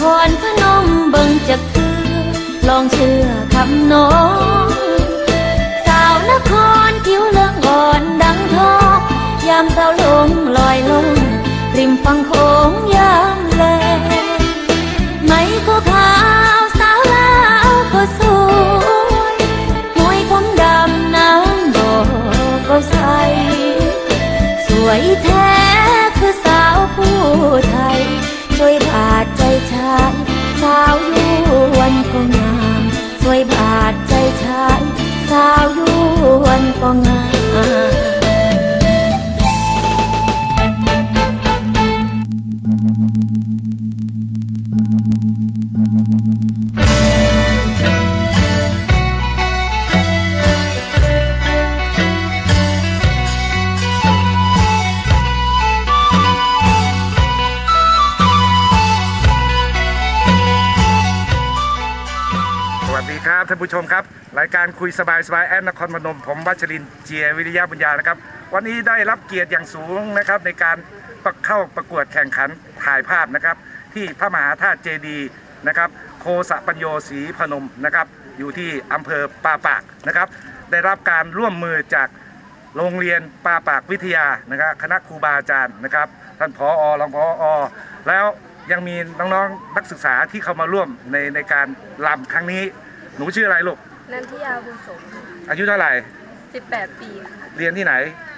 ครพนมเบิ่งจากเธอลองเชื่อคำน้องสาวนครผิวเลืองอ่อนดังทองยามสาวลงลอยลง ริมฝั่งโขงยามแลไม่ก็ขาวสาวลาวก็สวยมวยผมดำน้ำบ่อก็ใสสวยแท้ ท่านผู้ชมครับรายการคุยสบายสบายแอนนครพนมผมวัชรินเจียวิริยะบุญญานะครับ วันนี้ได้รับเกียรติอย่างสูงนะครับในการประเข้าประกวดแข่งขันถ่ายภาพนะครับ ที่พระมหาธาตุเจดีนะครับโคสะปัญโยศรีพนมนะครับ อยู่ที่อำเภอปาปากนะครับ ได้รับการร่วมมือจากโรงเรียนปาปากวิทยานะครับคณะครูบาอาจารย์นะครับ ท่านผอรองผอแล้วยังมีน้องๆนักศึกษาที่เข้ามาร่วมในในการรำครั้งนี้ หนูชื่ออะไรลูกนันทิยาบุญสมอายุเท่าไหร่ 18 ปีค่ะ เรียนที่ไหน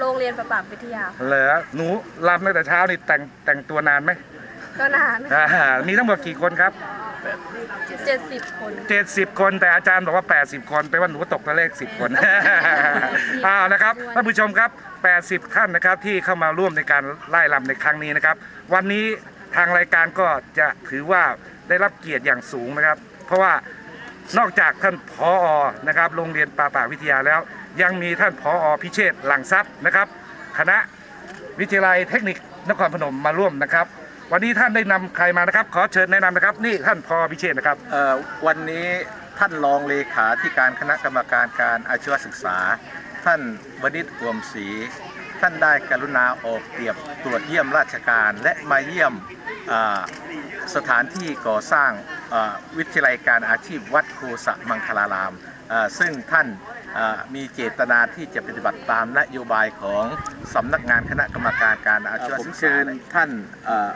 โรงเรียนประปากวิทยา เหรอหนูรำตั้งแต่เช้านี่แต่งแต่งตัวนานไหมก็นานอ่ามีทั้งหมดกี่คนครับ 70 คน 70 คนแต่อาจารย์บอกว่า 80 คนแปลว่าหนูตกตัวเลข 10 คนอ้าวนะครับท่านผู้ชมครับ 80 ท่านนะครับที่เข้ามาร่วมในการไล่รำในครั้งนี้นะครับ วันนี้ทางรายการก็จะถือว่าได้รับเกียรติอย่างสูงนะครับ เพราะว่า นอกจากท่านผออนะครับโรงเรียนป่าป่าวิทยาแล้ว ยังมีท่านผออพิเชษฐ์หลังทรัพย์นะครับ คณะวิทยาลัยเทคนิคนครพนมมาร่วมนะครับ วันนี้ท่านได้นำใครมานะครับ ขอเชิญแนะนำนะครับ นี่ท่านพอพิเชษฐ์นะครับเอ่อวันนี้ท่านรองเลขาที่การคณะกรรมการการอาชีวศึกษา ท่านวณิชอวมศรีท่านได้กรุณาออกเตรียบตรวจเยี่ยมราชการ และมาเยี่ยมสถานที่ก่อสร้าง วิทยาลัยการอาชีพวัดครูสะมังคลารามอ่าซึ่งท่านอ่ามีเจตนาที่จะปฏิบัติตามนโยบายของสำนักงานคณะกรรมการการอาชีวศึกษาท่านเอ่อ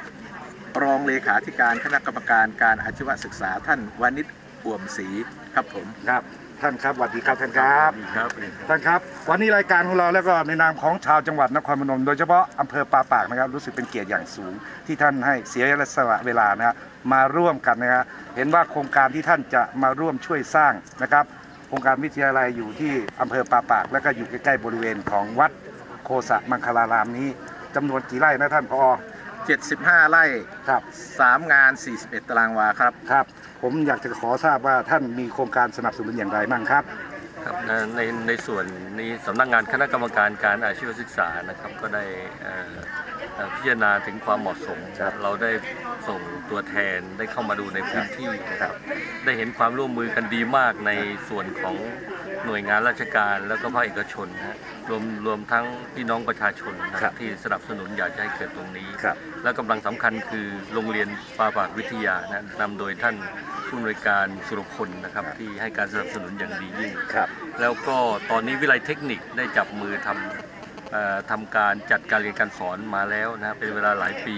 รองเลขาธิการคณะกรรมการการอาชีวศึกษาท่านวานิชอ่วมศรีครับผมครับ ท่านครับสวัสดีครับท่านครับ ครับท่านครับ วันนี้รายการของเราแล้วก็ในนามของชาวจังหวัดนครพนม โดยเฉพาะอำเภอปาปากนะครับรู้สึกเป็นเกียรติอย่างสูง ที่ท่านให้เสียสละเวลานะฮะมาร่วมกันนะฮะเห็นว่าโครงการที่ท่านจะมาร่วมช่วยสร้างนะครับโครงการวิทยาลัยอยู่ที่อำเภอปาปาก และก็อยู่ใกล้ๆบริเวณของวัดโคสะมังคลารามนี้จำนวนกี่ไร่นะท่านพอ 75 ไร่ครับ3งาน 41 ตารางวาครับ ครับ ผมอยากจะขอทราบว่าท่านมีโครงการสนับสนุนอย่างไรบ้างครับ ครับในในในส่วนนี้สำนักงานคณะกรรมการการอาชีวศึกษานะครับก็ได้เอ่อเอ่อพิจารณาถึงความเหมาะสม ครับเราได้ส่งตัวแทนได้เข้ามาดูในพื้นที่นะครับได้เห็นความร่วมมือกันดีมากในส่วนของ หน่วยงานราชการแล้วก็ภาคเอกชนนะรวมรวมทั้งพี่น้องประชาชนนะครับที่สนับสนุนอยากจะให้เกิดตรงนี้ ครับ และกำลังสำคัญคือโรงเรียนปาปากวิทยานะนำโดยท่านผู้อำนวยการสุรพลนะครับที่ให้การสนับสนุนอย่างดียิ่ง ครับ แล้วก็ตอนนี้วิไลเทคนิคได้จับมือทำเอ่อทำการจัดการเรียนการสอนมาแล้วนะเป็นเวลาหลายปี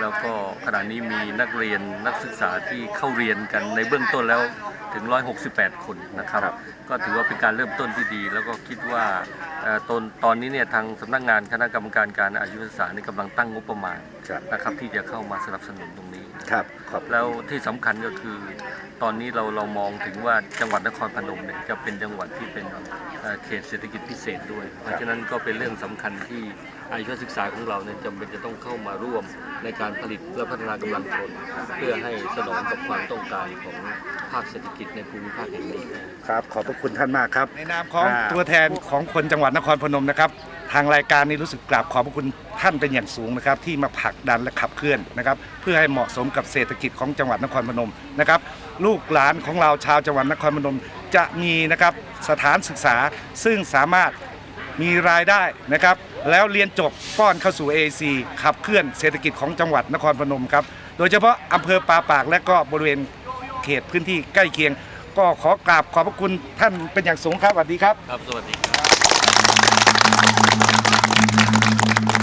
แล้วก็ขณะนี้มีนักเรียนนักศึกษาที่เข้าเรียนกันในเบื้องต้นแล้ว ถึง 168 คนนะครับครับ ก็ถือว่าเป็นการเริ่มต้นที่ดี แล้วก็คิดว่าเอ่อตอนตอนนี้เนี่ยทางสำนักงานคณะกรรมการการอาชีวศึกษานี่กำลังตั้งงบประมาณครับนะครับที่จะเข้ามาสนับสนุนตรงนี้ครับขอบแล้วที่สำคัญก็คือ ตอนนี้เราเรามองถึงว่าจังหวัดนครพนมเนี่ยจะเป็นจังหวัดที่เป็นเอ่อเขตเศรษฐกิจพิเศษด้วย เพราะฉะนั้นก็เป็นเรื่องสำคัญที่ อาชีวศึกษาของเราเนี่ยจำเป็นจะต้องเข้ามาร่วมในการผลิตเพื่อพัฒนากำลังคนเพื่อให้สนองกับความต้องการของภาคเศรษฐกิจในภูมิภาคแห่งนี้ครับ ขอบพระคุณท่านมากครับ ในนามของอ่า ตัวแทนของคนจังหวัดนครพนมนะครับ ทางรายการนี้รู้สึกกราบขอบพระคุณท่านเป็นอย่างสูงนะครับ ที่มาผลักดันและขับเคลื่อนนะครับ เพื่อให้เหมาะสมกับเศรษฐกิจของจังหวัดนครพนมนะครับ ลูกหลานของเราชาวจังหวัดนครพนมจะมีนะครับสถานศึกษาซึ่งสามารถ มีรายได้นะครับแล้วเรียนจบป้อนเข้าสู่ AAC ขับเคลื่อนเศรษฐกิจของจังหวัดนครพนมครับ โดยเฉพาะอำเภอปาปากและก็บริเวณเขตพื้นที่ใกล้เคียง ก็ขอกราบขอบพระคุณท่านเป็นอย่างสูงครับสวัสดีครับ ครับ สวัสดีครับ